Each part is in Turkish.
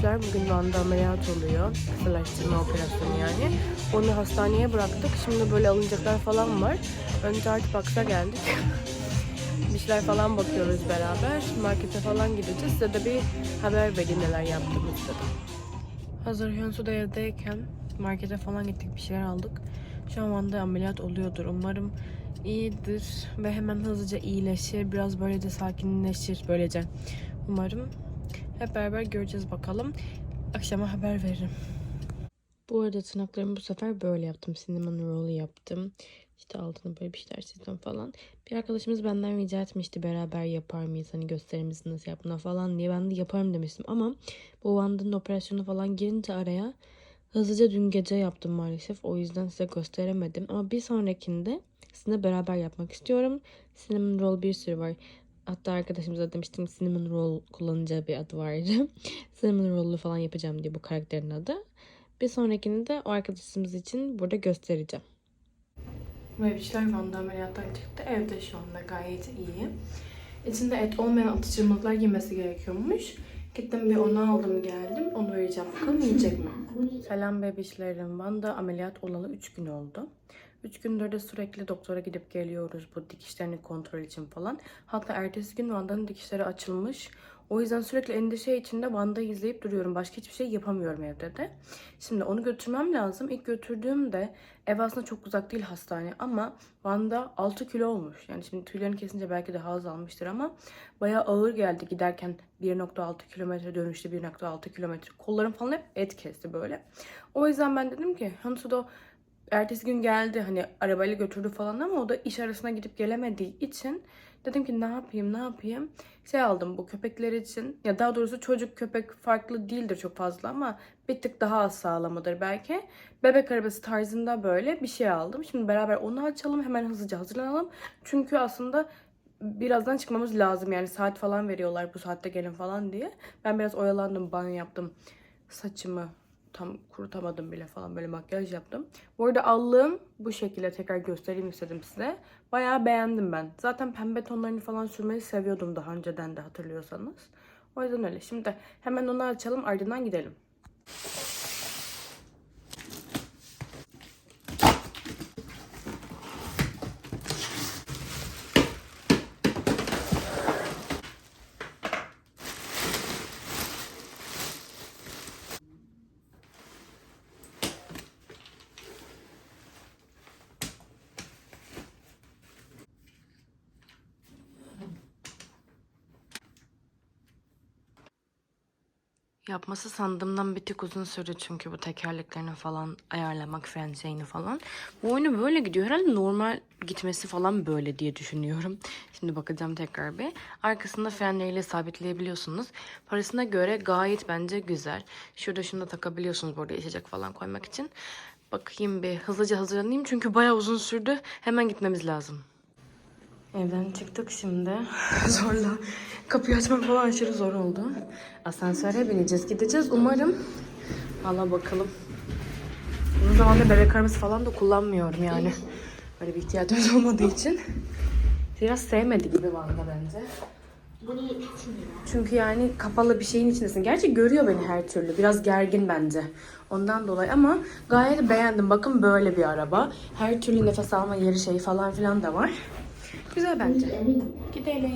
Bebişler. Bugün Van'da ameliyat oluyor. Kısırlaştırma operasyonu yani. Onu hastaneye bıraktık. Şimdi böyle alınacaklar falan var. Önce artık baksa geldik. bir şeyler falan bakıyoruz beraber. Markete falan gideceğiz. Size de bir haber vereyim neler yaptığımızı dedim. Hazır Hyunsu da evdeyken markete falan gittik bir şeyler aldık. Şu an Van'da ameliyat oluyordur. Umarım iyidir ve hemen hızlıca iyileşir. Biraz böylece sakinleşir böylece. Umarım hep beraber göreceğiz bakalım. Akşama haber veririm. Bu arada tırnaklarımı bu sefer böyle yaptım. Cinnamon roll yaptım. İşte altına böyle bir şeyler çizdim falan. Bir arkadaşımız benden rica etmişti beraber yapar mıyız? Hani gösterir misin nasıl yaptığına falan diye. Ben de yaparım demiştim ama bu Wanda'nın operasyonu falan girince araya hızlıca dün gece yaptım maalesef. O yüzden size gösteremedim. Ama bir sonrakinde sizinle beraber yapmak istiyorum. Cinnamon roll bir sürü var. Hatta arkadaşımıza demiştim cinnamon roll kullanacağı bir adı vardı. cinnamon roll'u falan yapacağım diye bu karakterin adı. Bir sonrakini de o arkadaşımız için burada göstereceğim. Mevcut Van'da ameliyattan çıktı. Evde şu anda gayet iyi. İçinde et olmayan atıştırmalıklar yemesi gerekiyormuş. Gittim bir onu aldım geldim. Onu vereceğim. Bakalım yiyecek mi? Selam bebişlerim. Van'da ameliyat olalı 3 gün oldu. 3 gündür de sürekli doktora gidip geliyoruz bu dikişlerini kontrol için falan. Hatta ertesi gün Van'danın dikişleri açılmış. O yüzden sürekli endişe içinde Van'da izleyip duruyorum. Başka hiçbir şey yapamıyorum evde de. Şimdi onu götürmem lazım. İlk götürdüğümde ev aslında çok uzak değil hastane ama Van'da 6 kilo olmuş. Yani şimdi tüylerini kesince belki daha az almıştır ama bayağı ağır geldi giderken 1.6 kilometre dönüşte 1.6 kilometre. Kollarım falan hep et kesti böyle. O yüzden ben dedim ki Hansudo ertesi gün geldi hani arabayla götürdü falan ama o da iş arasına gidip gelemediği için dedim ki ne yapayım ne yapayım? Şey aldım bu köpekler için. Ya daha doğrusu çocuk köpek farklı değildir çok fazla ama bir tık daha az sağlamıdır belki. Bebek arabası tarzında böyle bir şey aldım. Şimdi beraber onu açalım hemen hızlıca hazırlanalım. Çünkü aslında birazdan çıkmamız lazım yani saat falan veriyorlar bu saatte gelin falan diye. Ben biraz oyalandım banyo yaptım saçımı tam kurutamadım bile falan böyle makyaj yaptım. Bu arada allığım bu şekilde tekrar göstereyim istedim size. Bayağı beğendim ben. Zaten pembe tonlarını falan sürmeyi seviyordum daha önceden de hatırlıyorsanız. O yüzden öyle. Şimdi hemen onu açalım ardından gidelim. Yapması sandığımdan bir tık uzun sürdü çünkü bu tekerleklerini falan ayarlamak fren şeyini falan. Bu oyunu böyle gidiyor. Herhalde normal gitmesi falan böyle diye düşünüyorum. Şimdi bakacağım tekrar bir. Arkasında frenleriyle sabitleyebiliyorsunuz. Parasına göre gayet bence güzel. Şurada şunu da takabiliyorsunuz burada içecek falan koymak için. Bakayım bir hızlıca hazırlanayım çünkü bayağı uzun sürdü. Hemen gitmemiz lazım. Evden çıktık şimdi. Zorla. Kapıyı açmak falan aşırı zor oldu. Asansöre bineceğiz. Gideceğiz. Umarım. Valla bakalım. Uzun zamandır bebek arabası falan da kullanmıyorum yani. Böyle bir ihtiyacımız olmadığı için. Biraz sevmedi gibi Van'da bence. Çünkü yani kapalı bir şeyin içindesin. Gerçi görüyor beni her türlü. Biraz gergin bence. Ondan dolayı ama gayet beğendim. Bakın böyle bir araba. Her türlü nefes alma yeri şey falan filan da var. Güzel bence. Gidelim.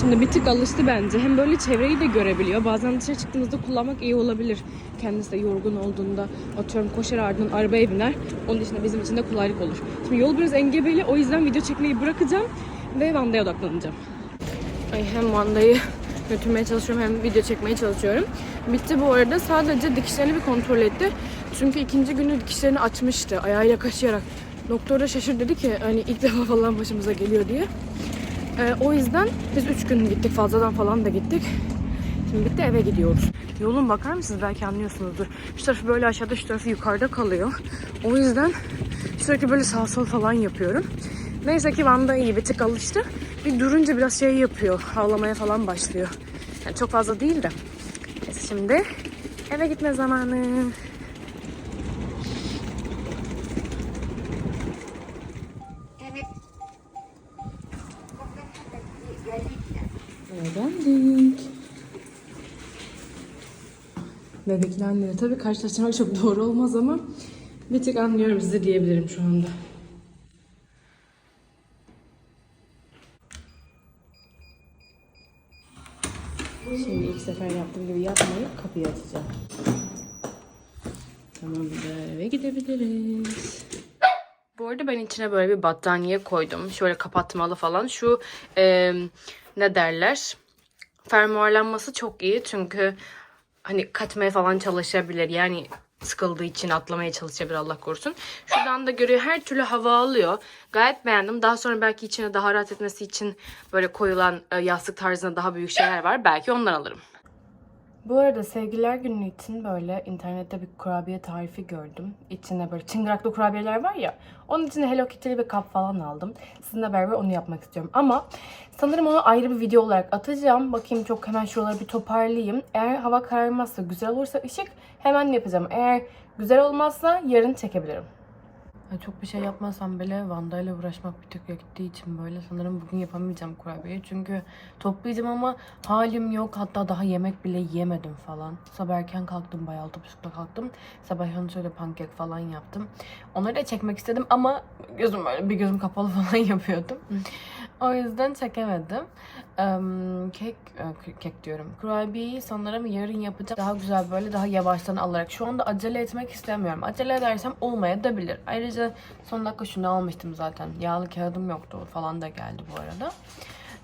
Şimdi bir tık alıştı bence. Hem böyle çevreyi de görebiliyor. Bazen dışarı çıktığımızda kullanmak iyi olabilir. Kendisi de yorgun olduğunda atıyorum koşar ardından arabaya biner. Onun için de bizim için de kolaylık olur. Şimdi yol biraz engebeli. O yüzden video çekmeyi bırakacağım. Ve Vanda'ya odaklanacağım. Ay hem Vanda'yı götürmeye çalışıyorum hem video çekmeye çalışıyorum. Bitti bu arada. Sadece dikişlerini bir kontrol etti. Çünkü ikinci günü dikişlerini açmıştı. Ayağıyla kaşıyarak. Doktor da şaşırdı dedi ki hani ilk defa falan başımıza geliyor diye. Ee, o yüzden biz üç gün gittik. Fazladan falan da gittik. Şimdi bitti eve gidiyoruz. Yolun bakar mısınız? Belki anlıyorsunuzdur. Şu tarafı böyle aşağıda, şu tarafı yukarıda kalıyor. O yüzden sürekli böyle sağ sol falan yapıyorum. Neyse ki Van'da iyi bir tık alıştı. Bir durunca biraz şey yapıyor. Ağlamaya falan başlıyor. Yani çok fazla değil de. Neyse şimdi eve gitme zamanı. Anneyle tabii karşılaştırmak çok doğru olmaz ama bir tık anlıyorum sizi diyebilirim şu anda. Şimdi ilk sefer yaptığım gibi yapmayıp kapıyı açacağım. Tamamdır ve gidebiliriz. Bu arada ben içine böyle bir battaniye koydum. Şöyle kapatmalı falan. Şu e, ne derler? Fermuarlanması çok iyi çünkü hani kaçmaya falan çalışabilir. Yani sıkıldığı için atlamaya çalışabilir Allah korusun. Şuradan da görüyor her türlü hava alıyor. Gayet beğendim. Daha sonra belki içine daha rahat etmesi için böyle koyulan e, yastık tarzında daha büyük şeyler var. Belki ondan alırım. Bu arada sevgililer günü için böyle internette bir kurabiye tarifi gördüm. İçine böyle çıngıraklı kurabiyeler var ya. Onun içine Hello Kitty'li bir kap falan aldım. Sizinle beraber onu yapmak istiyorum. Ama sanırım onu ayrı bir video olarak atacağım. Bakayım çok hemen şuraları bir toparlayayım. Eğer hava kararmazsa, güzel olursa ışık hemen yapacağım. Eğer güzel olmazsa yarın çekebilirim. Ya çok bir şey yapmasam bile Vanda ile uğraşmak bir tık gittiği için böyle sanırım bugün yapamayacağım kurabiyeyi. Çünkü toplayacağım ama halim yok. Hatta daha yemek bile yemedim falan. Sabah erken kalktım. Bayağı altı buçukta kalktım. Sabah hani şöyle pankek falan yaptım. Onları da çekmek istedim ama gözüm böyle bir gözüm kapalı falan yapıyordum. O yüzden çekemedim. Em, kek, e, kek diyorum. Kurabiyeyi sanırım yarın yapacağım. Daha güzel böyle daha yavaştan alarak. Şu anda acele etmek istemiyorum. Acele edersem olmayabilir. Ayrıca son dakika şunu almıştım zaten. Yağlı kağıdım yoktu falan da geldi bu arada.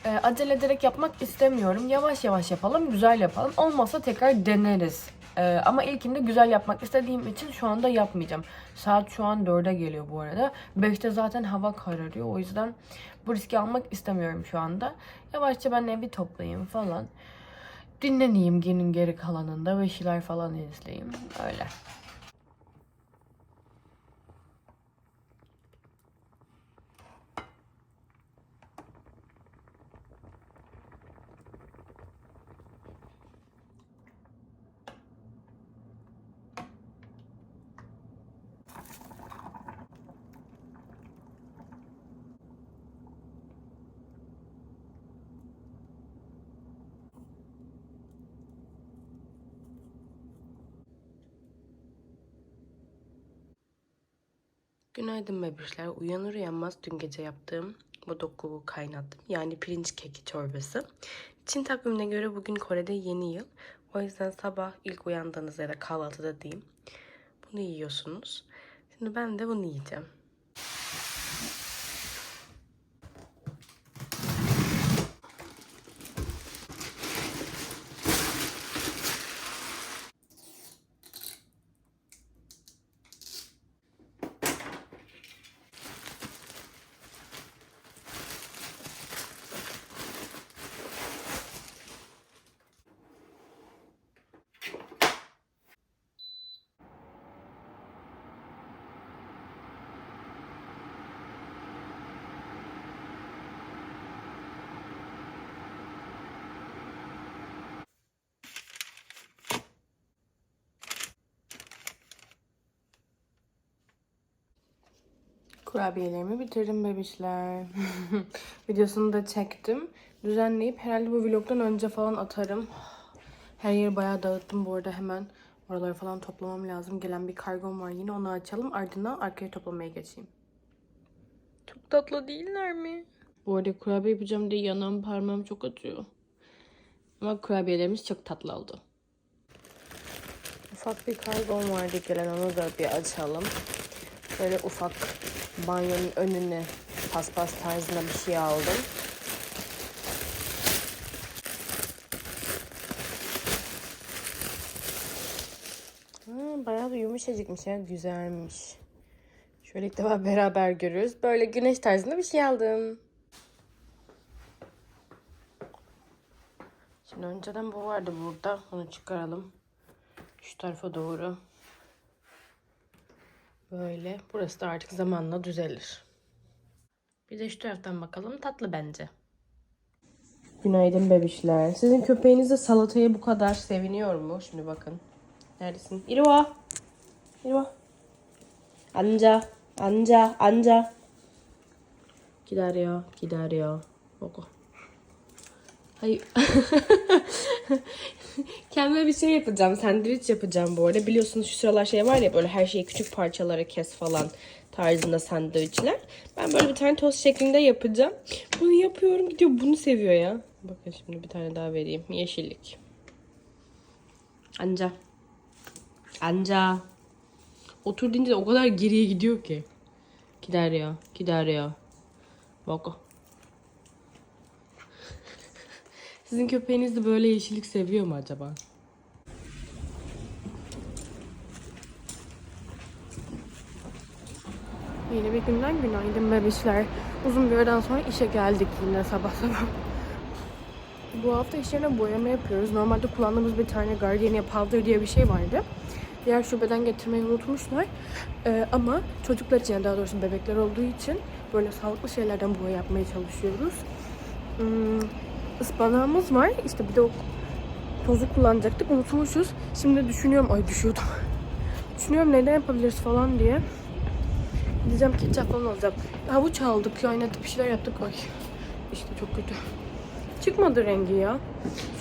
E, acele ederek yapmak istemiyorum. Yavaş yavaş yapalım, güzel yapalım. Olmazsa tekrar deneriz. E, ama ilkinde güzel yapmak istediğim için şu anda yapmayacağım. Saat şu an 4'e geliyor bu arada. 5'te zaten hava kararıyor. O yüzden bu riski almak istemiyorum şu anda. Yavaşça ben evi toplayayım falan. Dinleneyim günün geri kalanında ve şeyler falan izleyeyim. Öyle. Günaydın bebişler. Uyanır uyanmaz dün gece yaptığım bu dokuvu kaynattım. Yani pirinç keki çorbası. Çin takvimine göre bugün Kore'de yeni yıl. O yüzden sabah ilk uyandığınızda ya da kahvaltıda diyeyim. Bunu yiyorsunuz. Şimdi ben de bunu yiyeceğim. Kurabiyelerimi bitirdim bebişler. Videosunu da çektim. Düzenleyip herhalde bu vlogdan önce falan atarım. Her yeri bayağı dağıttım bu arada hemen. Oraları falan toplamam lazım. Gelen bir kargom var yine onu açalım. Ardından arkaya toplamaya geçeyim. Çok tatlı değiller mi? Bu arada kurabiye yapacağım diye yanağım parmağım çok acıyor. Ama kurabiyelerimiz çok tatlı oldu. Ufak bir kargom vardı gelen onu da bir açalım. Böyle ufak banyonun önüne paspas tarzında bir şey aldım. Ha, bayağı da yumuşacıkmış ya. Güzelmiş. Şöyle ilk defa beraber görüyoruz. Böyle güneş tarzında bir şey aldım. Şimdi önceden bu vardı burada. Onu çıkaralım. Şu tarafa doğru. Böyle. Burası da artık zamanla düzelir. Bir de şu taraftan bakalım. Tatlı bence. Günaydın bebişler. Sizin köpeğiniz de salataya bu kadar seviniyor mu? Şimdi bakın. Neredesin? İrva. İrva. Anca. Anca. Anca. Gider ya. Gider ya. Oku. Hayır. Kendime bir şey yapacağım. Sandviç yapacağım bu arada. Biliyorsunuz şu sıralar şey var ya böyle her şeyi küçük parçalara kes falan tarzında sandviçler. Ben böyle bir tane tost şeklinde yapacağım. Bunu yapıyorum gidiyor bunu seviyor ya. Bakın şimdi bir tane daha vereyim. Yeşillik. Anca. Anca. Otur deyince de o kadar geriye gidiyor ki. Gider ya. Gider ya. Bak. Sizin köpeğiniz de böyle yeşillik seviyor mu acaba? Yeni bir günden günaydın bebişler. Uzun bir aradan sonra işe geldik yine sabah sabah. Bu hafta iş yerine boyama yapıyoruz. Normalde kullandığımız bir tane Gardenia Powder diye bir şey vardı. Diğer şubeden getirmeyi unutmuşlar. Ee, ama çocuklar için daha doğrusu bebekler olduğu için böyle sağlıklı şeylerden boya yapmaya çalışıyoruz. Hmm, ıspanağımız var. İşte bir de o tozu kullanacaktık. Unutmuşuz. Şimdi düşünüyorum. Ay düşüyordum. düşünüyorum neden yapabiliriz falan diye. Diyeceğim ketçap falan alacağım. Havuç aldık. Kaynatıp bir şeyler yaptık. Ay işte çok kötü. Çıkmadı rengi ya.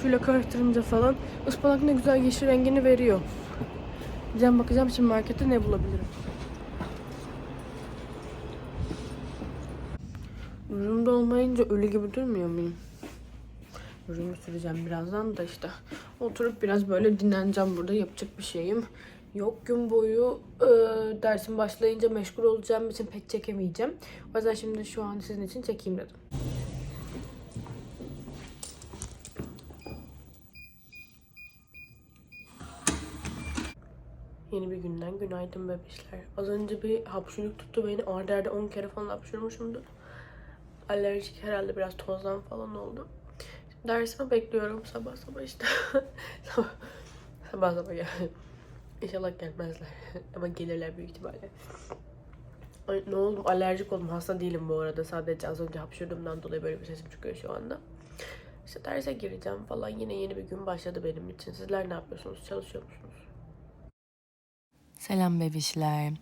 Suyla karıştırınca falan. Ispanak ne güzel yeşil rengini veriyor. Gideceğim bakacağım şimdi markette ne bulabilirim. Üründe olmayınca ölü gibi durmuyor muyum? Ürünü süreceğim birazdan da işte. Oturup biraz böyle dinleneceğim burada. Yapacak bir şeyim yok. Gün boyu e, dersim başlayınca meşgul olacağım için pek çekemeyeceğim. O yüzden şimdi şu an sizin için çekeyim dedim. Yeni bir günden günaydın bebişler. Az önce bir hapşuruk tuttu beni. Arda arda 10 kere falan hapşurmuşumdur. Alerjik herhalde biraz tozdan falan oldu. Dersimi bekliyorum sabah sabah işte. sabah, sabah sabah gel. İnşallah gelmezler. Ama gelirler büyük ihtimalle. Ay, ne oldum? Alerjik oldum. Hasta değilim bu arada. Sadece az önce hapşırdığımdan dolayı böyle bir sesim çıkıyor şu anda. İşte derse gireceğim falan. Yine yeni bir gün başladı benim için. Sizler ne yapıyorsunuz? Çalışıyor musunuz? Selam bebişler.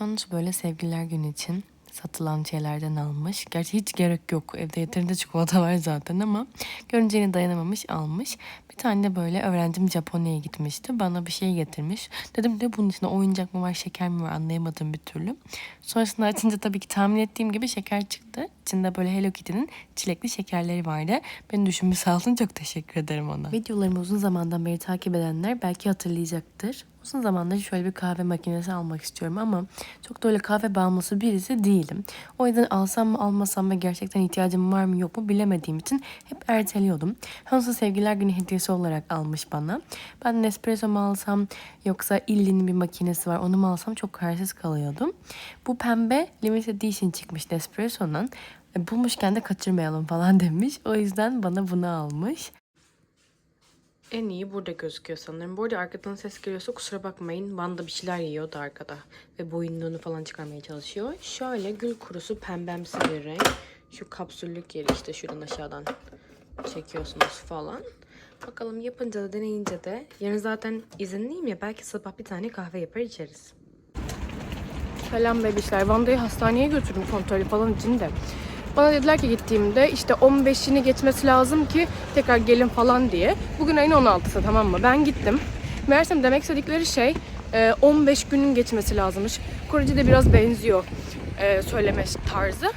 Yalnız böyle sevgililer günü için satılan şeylerden almış. Gerçi hiç gerek yok. Evde yeterince çikolata var zaten ama görünce yine dayanamamış almış. Bir tane de böyle öğrencim Japonya'ya gitmişti. Bana bir şey getirmiş. Dedim de bunun içinde oyuncak mı var şeker mi var anlayamadım bir türlü. Sonrasında açınca tabii ki tahmin ettiğim gibi şeker çıktı. İçinde böyle Hello Kitty'nin çilekli şekerleri vardı. Beni düşünmüş sağ olsun çok teşekkür ederim ona. Videolarımı uzun zamandan beri takip edenler belki hatırlayacaktır. Uzun zamandır şöyle bir kahve makinesi almak istiyorum ama çok da öyle kahve bağımlısı birisi değilim. O yüzden alsam mı almasam mı gerçekten ihtiyacım var mı yok mu bilemediğim için hep erteliyordum. Hansı sevgiler günü hediyesi olarak almış bana. Ben Nespresso mu alsam yoksa Illin'in bir makinesi var onu mu alsam çok kararsız kalıyordum. Bu pembe limited edition çıkmış Nespresso'nun. E, bulmuşken de kaçırmayalım falan demiş. O yüzden bana bunu almış. En iyi burada gözüküyor sanırım. Bu arada arkadan ses geliyorsa kusura bakmayın. Vanda bir şeyler yiyordu arkada. Ve boyunluğunu falan çıkarmaya çalışıyor. Şöyle gül kurusu pembemsi bir renk. Şu kapsüllük yeri işte şuradan aşağıdan çekiyorsunuz falan. Bakalım yapınca da deneyince de. Yarın zaten izinliyim ya belki sabah bir tane kahve yapar içeriz. Selam bebişler. Vanda'yı hastaneye götürdüm kontrolü falan için de. Bana dediler ki gittiğimde işte 15'ini geçmesi lazım ki tekrar gelin falan diye. Bugün ayın 16'sı tamam mı? Ben gittim. Meğersem demek istedikleri şey e, 15 günün geçmesi lazımmış. Korece de biraz benziyor e, söyleme tarzı.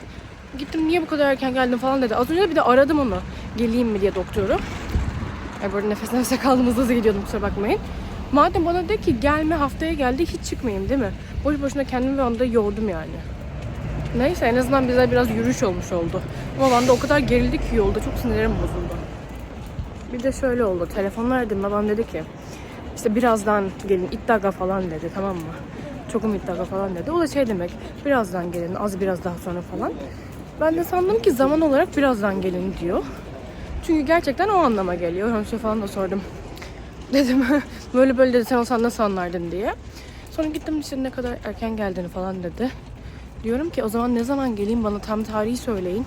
Gittim niye bu kadar erken geldin falan dedi. Az önce de bir de aradım onu. Geleyim mi diye doktoru. Ay böyle nefes nefese kaldığımızda hızlı gidiyordum kusura bakmayın. Madem bana de ki gelme haftaya geldi hiç çıkmayayım değil mi? Boş boşuna kendimi bir anda yordum yani. Neyse en azından bize biraz yürüyüş olmuş oldu. Ama ben de o kadar gerildi ki yolda çok sinirlerim bozuldu. Bir de şöyle oldu. Telefon verdim babam dedi ki işte birazdan gelin iddiaga falan dedi tamam mı? Çokum iddiaga falan dedi. O da şey demek birazdan gelin az biraz daha sonra falan. Ben de sandım ki zaman olarak birazdan gelin diyor. Çünkü gerçekten o anlama geliyor. Hemşire falan da sordum. Dedim böyle böyle dedi sen olsan nasıl anlardın diye. Sonra gittim işte ne kadar erken geldiğini falan dedi. Diyorum ki o zaman ne zaman geleyim bana tam tarihi söyleyin.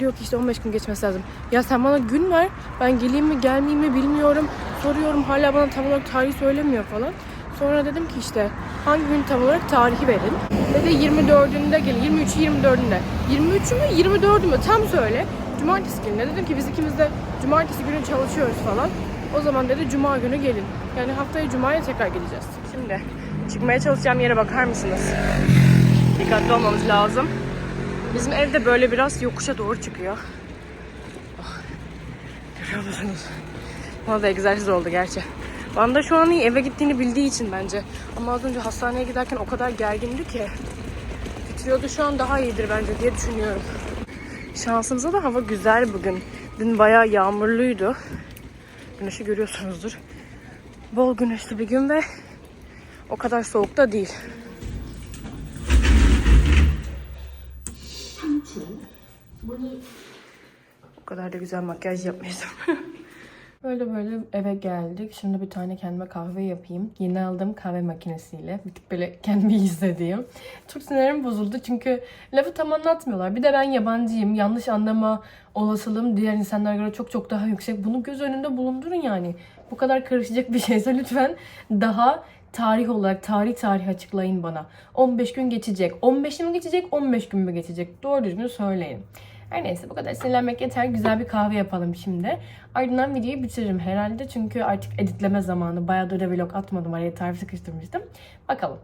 Diyor ki işte 15 gün geçmesi lazım. Ya sen bana gün ver. Ben geleyim mi gelmeyeyim mi bilmiyorum. Soruyorum hala bana tam olarak tarihi söylemiyor falan. Sonra dedim ki işte hangi gün tam olarak tarihi verin. Dedi 24'ünde gelin. 23'ü 24'ünde. 23'ü mü 24'ü mü tam söyle. cumartesi günü dedim ki biz ikimiz de cumartesi günü çalışıyoruz falan. O zaman dedi cuma günü gelin. Yani haftaya cumaya tekrar geleceğiz. Şimdi çıkmaya çalışacağım yere bakar mısınız? Dikkatli olmamız lazım. Bizim ev de böyle biraz yokuşa doğru çıkıyor. Oh. Görüyor musunuz? Bana da egzersiz oldu gerçi. Bana şu an iyi eve gittiğini bildiği için bence. Ama az önce hastaneye giderken o kadar gergindi ki. Titriyordu şu an daha iyidir bence diye düşünüyorum. Şansımıza da hava güzel bugün. Dün bayağı yağmurluydu. Güneşi görüyorsunuzdur. Bol güneşli bir gün ve o kadar soğuk da değil. O kadar da güzel makyaj yapmıştım. Böyle böyle eve geldik. Şimdi bir tane kendime kahve yapayım. Yeni aldığım kahve makinesiyle. Bir tık böyle kendimi hissediyorum. Çok sinirim bozuldu çünkü lafı tam anlatmıyorlar. Bir de ben yabancıyım. Yanlış anlama olasılığım diğer insanlara göre çok çok daha yüksek. Bunu göz önünde bulundurun yani. Bu kadar karışacak bir şeyse lütfen daha tarih olarak tarih tarih açıklayın bana. 15 gün geçecek. 15 mi geçecek, 15 gün mü geçecek? Doğru düzgün söyleyin. Her neyse bu kadar sinirlenmek yeter. Güzel bir kahve yapalım şimdi. Ardından videoyu bitiririm herhalde. Çünkü artık editleme zamanı. Bayağıdır da vlog atmadım. Araya tarif sıkıştırmıştım. Bakalım.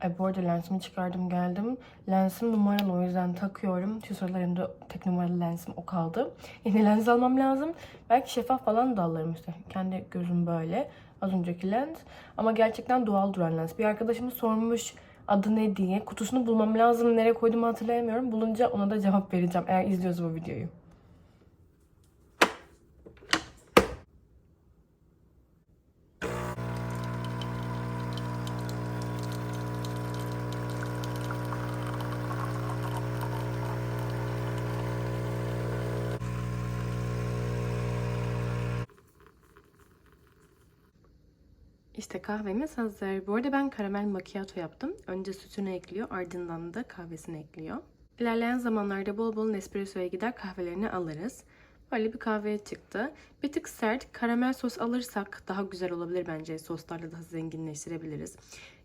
Ay, bu arada lensimi çıkardım geldim. Lensim numaralı o yüzden takıyorum. Şu sıralarında tek numaralı lensim o kaldı. Yeni lens almam lazım. Belki şeffaf falan da alırım işte. Kendi gözüm böyle. Az önceki lens. Ama gerçekten doğal duran lens. Bir arkadaşımız sormuş adı ne diye. Kutusunu bulmam lazım. Nereye koyduğumu hatırlayamıyorum. Bulunca ona da cevap vereceğim. Eğer izliyorsa bu videoyu. İşte kahvemiz hazır. Bu arada ben karamel macchiato yaptım. Önce sütünü ekliyor, ardından da kahvesini ekliyor. İlerleyen zamanlarda bol bol Nespresso'ya gider kahvelerini alırız. Böyle bir kahve çıktı. Bir tık sert. Karamel sos alırsak daha güzel olabilir bence. Soslarla daha zenginleştirebiliriz.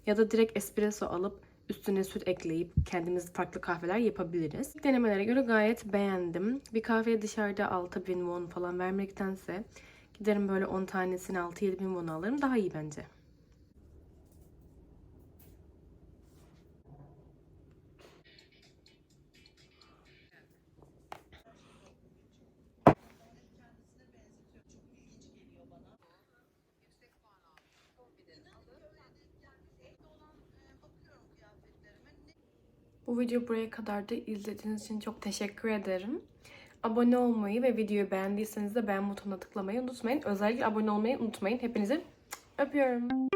Ya da direkt espresso alıp üstüne süt ekleyip kendimiz farklı kahveler yapabiliriz. Denemelere göre gayet beğendim. Bir kahveye dışarıda 6000 won falan vermektense Giderim böyle 10 tanesini 6-7 bin won alırım. Daha iyi bence. Bu video buraya kadar da izlediğiniz için çok teşekkür ederim. Abone olmayı ve videoyu beğendiyseniz de beğen butonuna tıklamayı unutmayın. Özellikle abone olmayı unutmayın. Hepinizi öpüyorum.